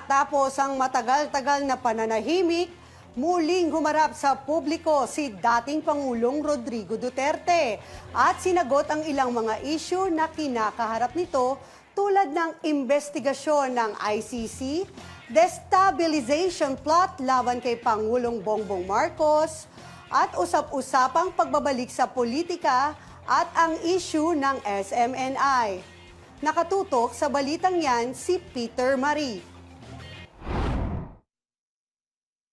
Matapos ang matagal-tagal na pananahimik, muling humarap sa publiko si dating Pangulong Rodrigo Duterte at sinagot ang ilang mga isyu na kinakaharap nito tulad ng investigasyon ng ICC, destabilization plot laban kay Pangulong Bongbong Marcos, at usap-usapang pagbabalik sa politika at ang issue ng SMNI. Nakatutok sa balitang yan si Peter Marie.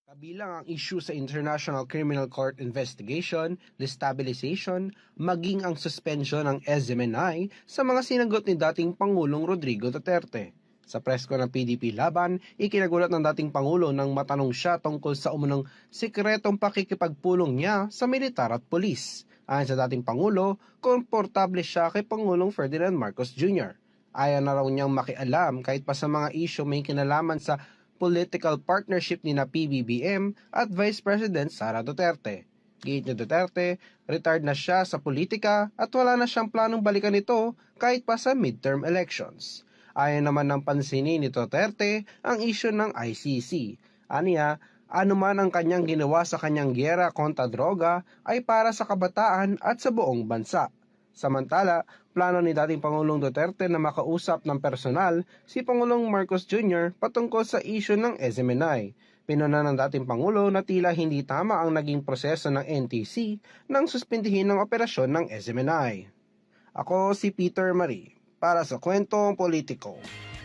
Kabilang ang issue sa International Criminal Court investigation, destabilization, maging ang suspension ng SMNI sa mga sinagot ni dating Pangulong Rodrigo Duterte. Sa presko ng PDP Laban, ikinagulat ng dating Pangulo nang matanong siya tungkol sa umunong sikretong pakikipagpulong niya sa militar at polis. Ayon sa dating Pangulo, komportable siya kay Pangulong Ferdinand Marcos Jr. Ayaw na raw niyang makialam kahit pa sa mga isyu may kinalaman sa political partnership ni na PBBM at Vice President Sara Duterte. Gate ni Duterte, retired na siya sa politika at wala na siyang planong balikan ito kahit pa sa midterm elections. Ayon naman ng pansinin ni Duterte ang issue ng ICC. Aniya, anuman ang kanyang ginawa sa kanyang giyera kontra droga ay para sa kabataan at sa buong bansa. Samantala, plano ni dating Pangulong Duterte na makausap ng personal si Pangulong Marcos Jr. patungkol sa issue ng SMNI. Pinuna ng dating Pangulo na tila hindi tama ang naging proseso ng NTC nang suspindihin ng operasyon ng SMNI. Ako si Peter Marie para sa Kwentong Politiko.